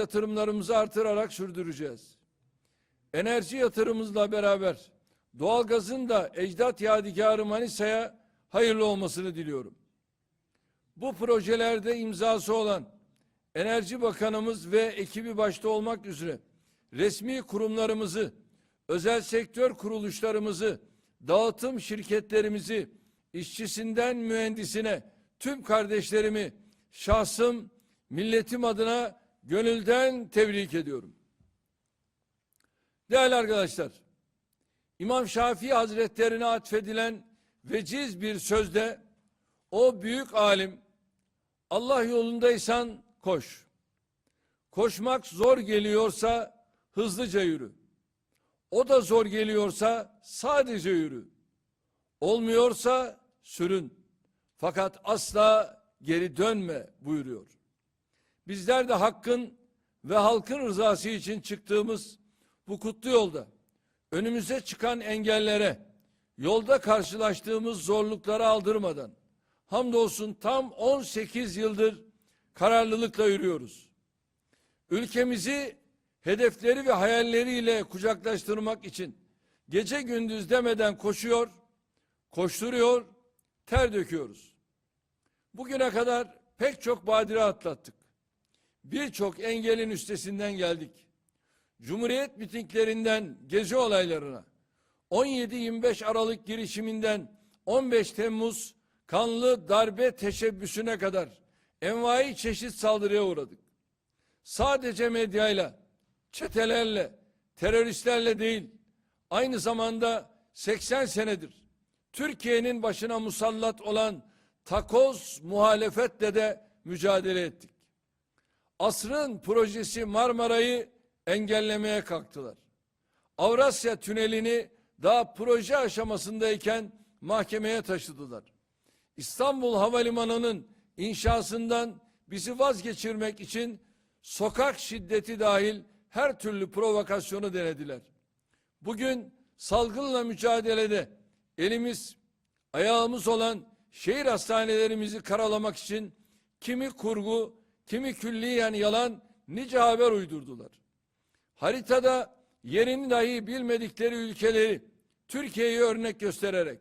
yatırımlarımızı artırarak sürdüreceğiz. Enerji yatırımımızla beraber doğalgazın da ecdat yadigarı Manisa'ya hayırlı olmasını diliyorum. Bu projelerde imzası olan Enerji Bakanımız ve ekibi başta olmak üzere resmi kurumlarımızı, özel sektör kuruluşlarımızı, dağıtım şirketlerimizi, işçisinden mühendisine tüm kardeşlerimi şahsım, milletim adına gönülden tebrik ediyorum. Değerli arkadaşlar, İmam Şafii Hazretlerine atfedilen veciz bir sözde o büyük alim Allah yolundaysan koş. Koşmak zor geliyorsa hızlıca yürü. O da zor geliyorsa sadece yürü. Olmuyorsa sürün. Fakat asla geri dönme buyuruyor. Bizler de hakkın ve halkın rızası için çıktığımız bu kutlu yolda önümüze çıkan engellere, yolda karşılaştığımız zorluklara aldırmadan hamdolsun tam 18 yıldır kararlılıkla yürüyoruz. Ülkemizi hedefleri ve hayalleriyle kucaklaştırmak için gece gündüz demeden koşuyor, koşturuyor, ter döküyoruz. Bugüne kadar pek çok badire atlattık. Birçok engelin üstesinden geldik. Cumhuriyet mitinglerinden gezi olaylarına, 17-25 Aralık girişiminden 15 Temmuz kanlı darbe teşebbüsüne kadar envai çeşit saldırıya uğradık. Sadece medyayla, çetelerle, teröristlerle değil, aynı zamanda 80 senedir Türkiye'nin başına musallat olan takoz muhalefetle de mücadele ettik. Asrın projesi Marmara'yı engellemeye kalktılar. Avrasya Tüneli'ni daha proje aşamasındayken mahkemeye taşıdılar. İstanbul Havalimanı'nın inşasından bizi vazgeçirmek için sokak şiddeti dahil her türlü provokasyonu denediler. Bugün salgınla mücadelede elimiz, ayağımız olan şehir hastanelerimizi karalamak için kimi kurgu, kimi külliyen yalan nice haber uydurdular. Haritada yerini dahi bilmedikleri ülkeleri Türkiye'yi örnek göstererek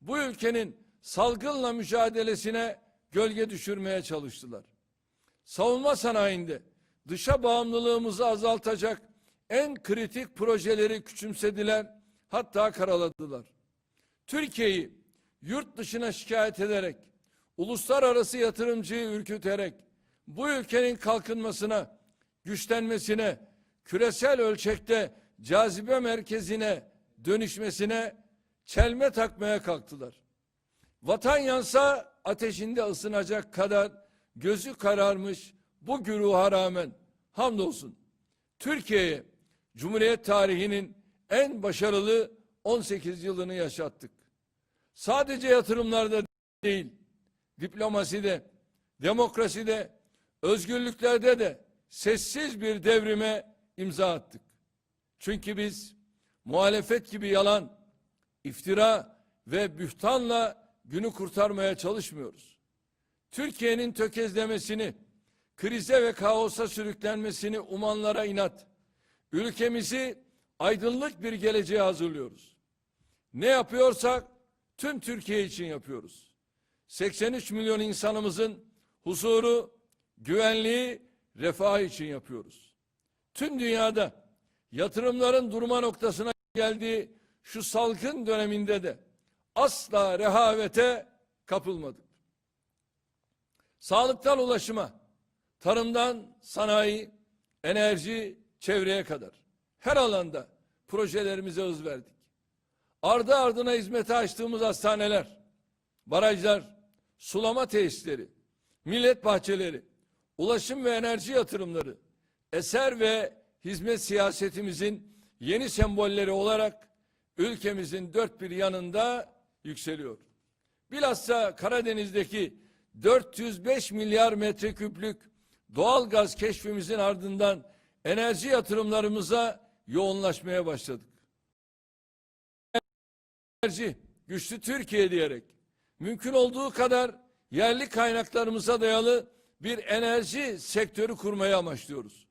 bu ülkenin salgınla mücadelesine gölge düşürmeye çalıştılar. Savunma sanayinde dışa bağımlılığımızı azaltacak en kritik projeleri küçümsediler, hatta karaladılar. Türkiye'yi yurt dışına şikayet ederek, uluslararası yatırımcıyı ürküterek, bu ülkenin kalkınmasına, güçlenmesine, küresel ölçekte cazibe merkezine dönüşmesine çelme takmaya kalktılar. Vatan yansa ateşinde ısınacak kadar gözü kararmış bu güruha rağmen hamdolsun Türkiye'ye Cumhuriyet tarihinin en başarılı 18 yılını yaşattık. Sadece yatırımlarda değil, diplomaside, demokraside, özgürlüklerde de sessiz bir devrime imza attık. Çünkü biz muhalefet gibi yalan, iftira ve bühtanla günü kurtarmaya çalışmıyoruz. Türkiye'nin tökezlemesini, krize ve kaosa sürüklenmesini umanlara inat, ülkemizi aydınlık bir geleceğe hazırlıyoruz. Ne yapıyorsak tüm Türkiye için yapıyoruz. 83 milyon insanımızın huzuru, güvenliği, refah için yapıyoruz. Tüm dünyada yatırımların durma noktasına geldiği şu salgın döneminde de asla rehavete kapılmadık. Sağlıktan ulaşıma, tarımdan sanayi, enerji, çevreye kadar her alanda projelerimize hız verdik. Ardı ardına hizmete açtığımız hastaneler, barajlar, sulama tesisleri, millet bahçeleri, ulaşım ve enerji yatırımları, eser ve hizmet siyasetimizin yeni sembolleri olarak ülkemizin dört bir yanında yükseliyor. Bilhassa Karadeniz'deki 405 milyar metreküplük doğal gaz keşfimizin ardından enerji yatırımlarımıza yoğunlaşmaya başladık. Enerji, güçlü Türkiye diyerek mümkün olduğu kadar yerli kaynaklarımıza dayalı bir enerji sektörü kurmayı amaçlıyoruz.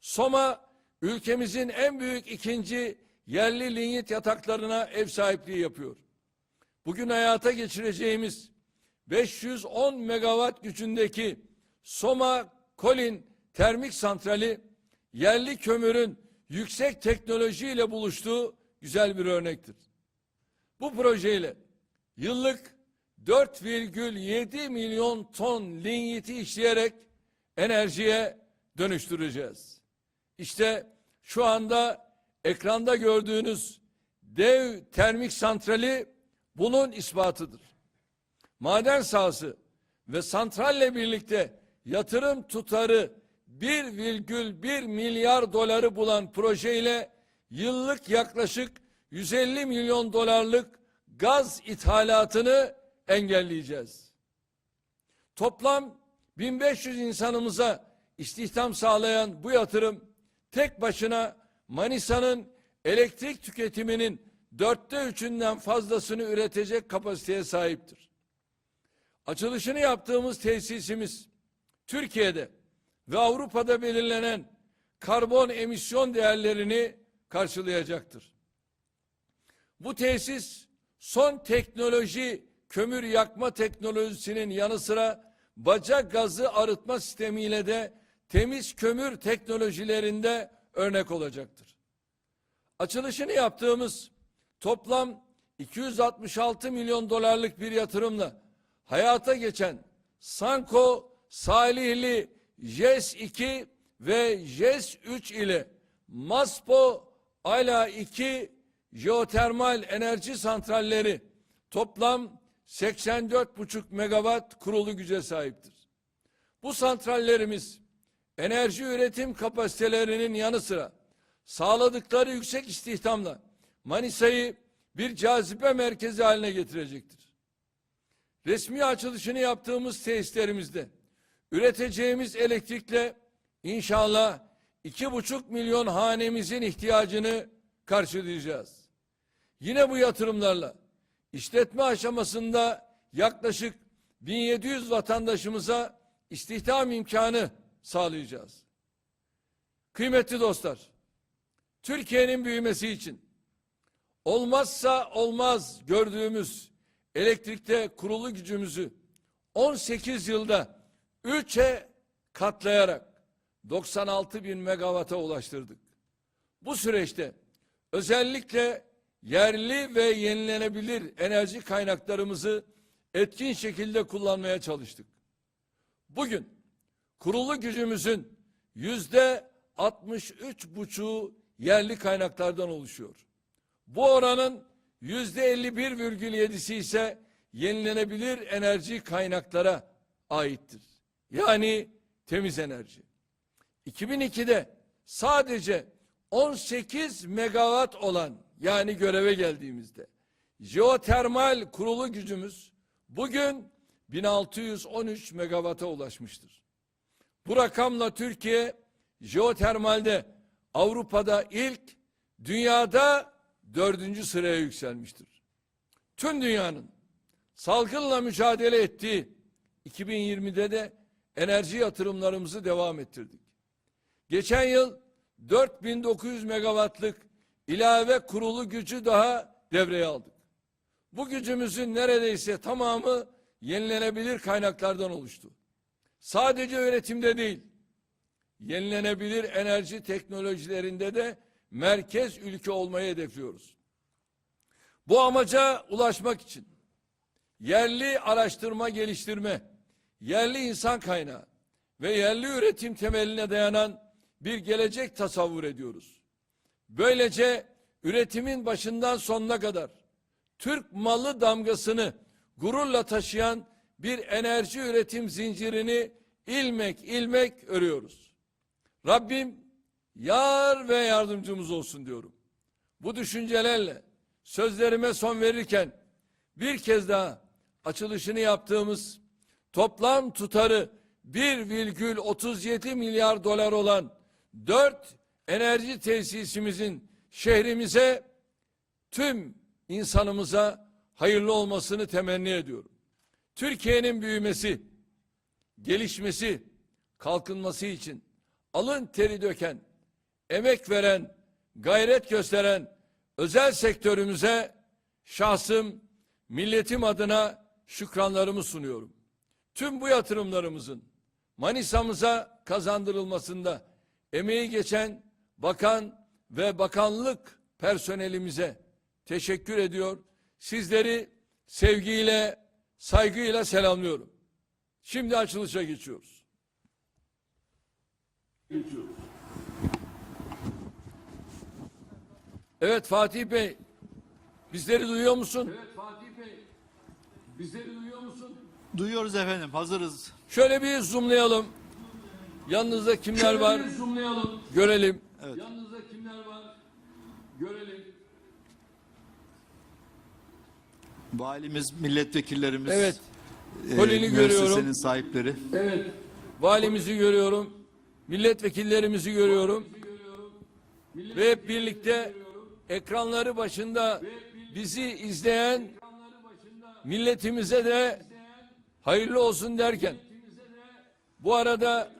Soma ülkemizin en büyük ikinci yerli linyit yataklarına ev sahipliği yapıyor. Bugün hayata geçireceğimiz 510 megawatt gücündeki Soma Kolin termik santrali yerli kömürün yüksek teknolojiyle buluştuğu güzel bir örnektir. Bu projeyle yıllık 4,7 milyon ton linyiti işleyerek enerjiye dönüştüreceğiz. İşte şu anda ekranda gördüğünüz dev termik santrali bunun ispatıdır. Maden sahası ve santralle birlikte yatırım tutarı 1,1 milyar doları bulan projeyle yıllık yaklaşık 150 milyon dolarlık gaz ithalatını engelleyeceğiz. Toplam 1500 insanımıza istihdam sağlayan bu yatırım tek başına Manisa'nın elektrik tüketiminin dörtte üçünden fazlasını üretecek kapasiteye sahiptir. Açılışını yaptığımız tesisimiz Türkiye'de ve Avrupa'da belirlenen karbon emisyon değerlerini karşılayacaktır. Bu tesis son teknoloji kömür yakma teknolojisinin yanı sıra baca gazı arıtma sistemiyle de temiz kömür teknolojilerinde örnek olacaktır. Açılışını yaptığımız toplam 266 milyon dolarlık bir yatırımla hayata geçen Sanko Salihli JES 2 ve JES 3 ile MASPO Ala 2 jeotermal enerji santralleri toplam 84,5 megawatt kurulu güce sahiptir. Bu santrallerimiz enerji üretim kapasitelerinin yanı sıra sağladıkları yüksek istihdamla Manisa'yı bir cazibe merkezi haline getirecektir. Resmi açılışını yaptığımız tesislerimizde üreteceğimiz elektrikle inşallah iki buçuk milyon hanemizin ihtiyacını karşılayacağız. Yine bu yatırımlarla işletme aşamasında yaklaşık 1700 vatandaşımıza istihdam imkanı sağlayacağız. Kıymetli dostlar, Türkiye'nin büyümesi için olmazsa olmaz gördüğümüz elektrikte kurulu gücümüzü 18 yılda 3'e katlayarak 96 bin megawata ulaştırdık. Bu süreçte özellikle yerli ve yenilenebilir enerji kaynaklarımızı etkin şekilde kullanmaya çalıştık. Bugün kurulu gücümüzün yüzde 63 buçuğu yerli kaynaklardan oluşuyor. Bu oranın yüzde 51,7'si ise yenilenebilir enerji kaynaklara aittir. Yani temiz enerji. 2002'de sadece 18 megawatt olan yani göreve geldiğimizde jeotermal kurulu gücümüz bugün 1613 megawata ulaşmıştır. Bu rakamla Türkiye jeotermalde Avrupa'da ilk, dünyada dördüncü sıraya yükselmiştir. Tüm dünyanın salgınla mücadele ettiği 2020'de de enerji yatırımlarımızı devam ettirdik. Geçen yıl 4900 megawattlık ilave kurulu gücü daha devreye aldık. Bu gücümüzün neredeyse tamamı yenilenebilir kaynaklardan oluştu. Sadece üretimde değil, yenilenebilir enerji teknolojilerinde de merkez ülke olmayı hedefliyoruz. Bu amaca ulaşmak için yerli araştırma geliştirme, yerli insan kaynağı ve yerli üretim temeline dayanan bir gelecek tasavvur ediyoruz. Böylece üretimin başından sonuna kadar Türk malı damgasını gururla taşıyan bir enerji üretim zincirini ilmek ilmek örüyoruz. Rabbim yar ve yardımcımız olsun diyorum. Bu düşüncelerle sözlerime son verirken bir kez daha açılışını yaptığımız toplam tutarı 1,37 milyar dolar olan dört enerji tesisimizin şehrimize tüm insanımıza hayırlı olmasını temenni ediyorum. Türkiye'nin büyümesi, gelişmesi, kalkınması için alın teri döken, emek veren, gayret gösteren özel sektörümüze şahsım, milletim adına şükranlarımı sunuyorum. Tüm bu yatırımlarımızın Manisa'mıza kazandırılmasında emeği geçen bakan ve bakanlık personelimize teşekkür ediyor. Sizleri sevgiyle, saygıyla selamlıyorum. Şimdi açılışa geçiyoruz. Geçiyoruz. Evet Fatih Bey, bizleri duyuyor musun? Evet Fatih Bey, bizleri duyuyor musun? Duyuyoruz efendim, hazırız. Şöyle bir zoomlayalım. Yanınızda kimler var? Görelim. Evet. Yanınızda kimler var? Görelim. Valimiz, milletvekillerimiz, Evet. e, kolini müessesenin görüyorum. sahipleri. Evet. Valimizi görüyorum. Milletvekillerimizi görüyorum. Ve hep birlikte ekranları başında bizi izleyen milletimize de hayırlı olsun derken bu arada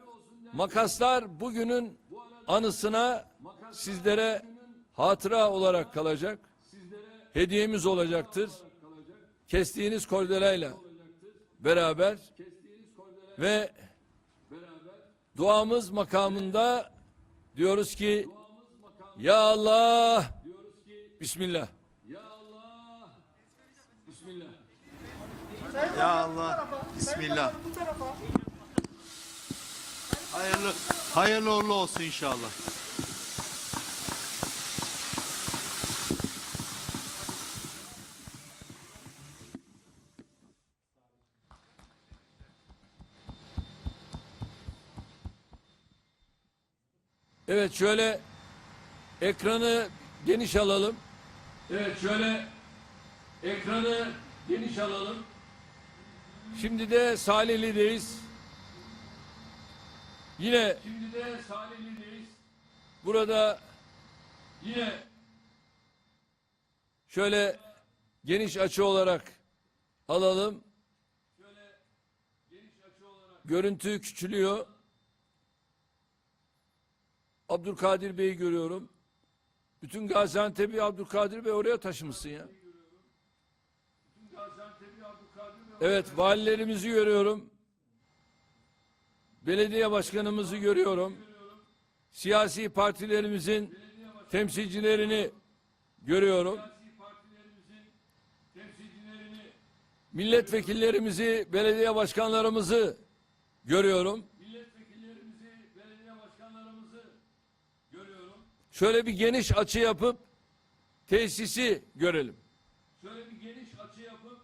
makaslar bugünün anısına sizlere hatıra olarak kalacak. Hediyemiz olacaktır. Kestiğiniz kordelayla beraber ve duamız makamında diyoruz ki Ya Allah Bismillah. Ya Allah Bismillah. Hayırlı, hayırlı uğurlu olsun inşallah. Evet şöyle ekranı geniş alalım. Evet şöyle ekranı geniş alalım. Şimdi de Salihli'deyiz. Yine şimdi de Salihli'deyiz. Burada yine şöyle geniş açı olarak alalım. Şöyle geniş açı olarak görüntü küçülüyor. Abdülkadir Bey'i görüyorum. Bütün Gaziantep'i Abdülkadir Bey oraya taşımışsın ya. Evet valilerimizi görüyorum. Belediye başkanımızı görüyorum. Siyasi partilerimizin temsilcilerini görüyorum. Milletvekillerimizi, belediye başkanlarımızı görüyorum. Şöyle bir geniş açı yapıp tesisi görelim. Şöyle bir geniş açı yapıp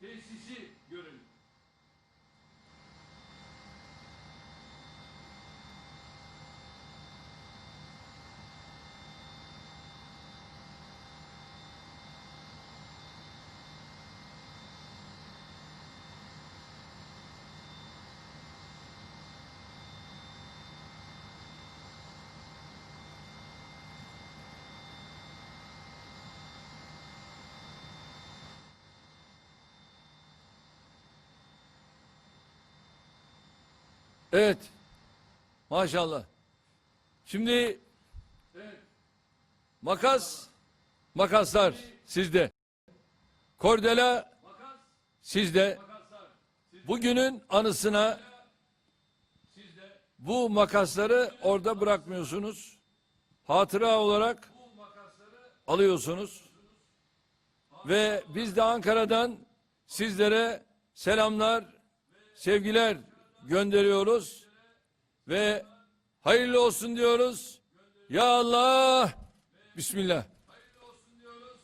tesisi görelim. Evet. Maşallah. Şimdi makas makaslar sizde. Kordela sizde. Bugünün anısına bu makasları orada bırakmıyorsunuz. Hatıra olarak alıyorsunuz. Ve biz de Ankara'dan sizlere selamlar, sevgiler gönderiyoruz ve hayırlı olsun diyoruz. Ya Allah, Bismillah. Hayırlı olsun diyoruz.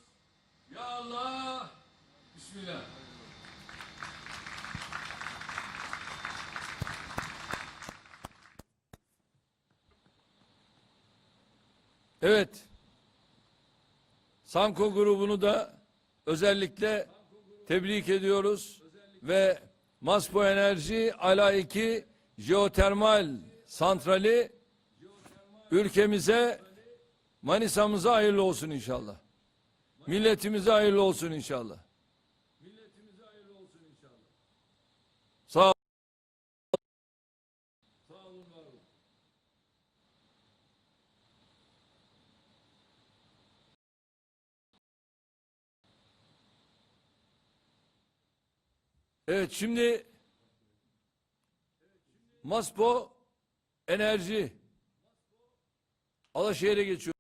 Ya Allah, Bismillah. Evet. Sanko grubunu da özellikle tebrik ediyoruz ve Maspo Enerji Ala 2 jeotermal santrali ülkemize Manisa'mıza hayırlı olsun inşallah. Milletimize hayırlı olsun inşallah. Evet şimdi Maspo Enerji Alaşehir'e geçiyor.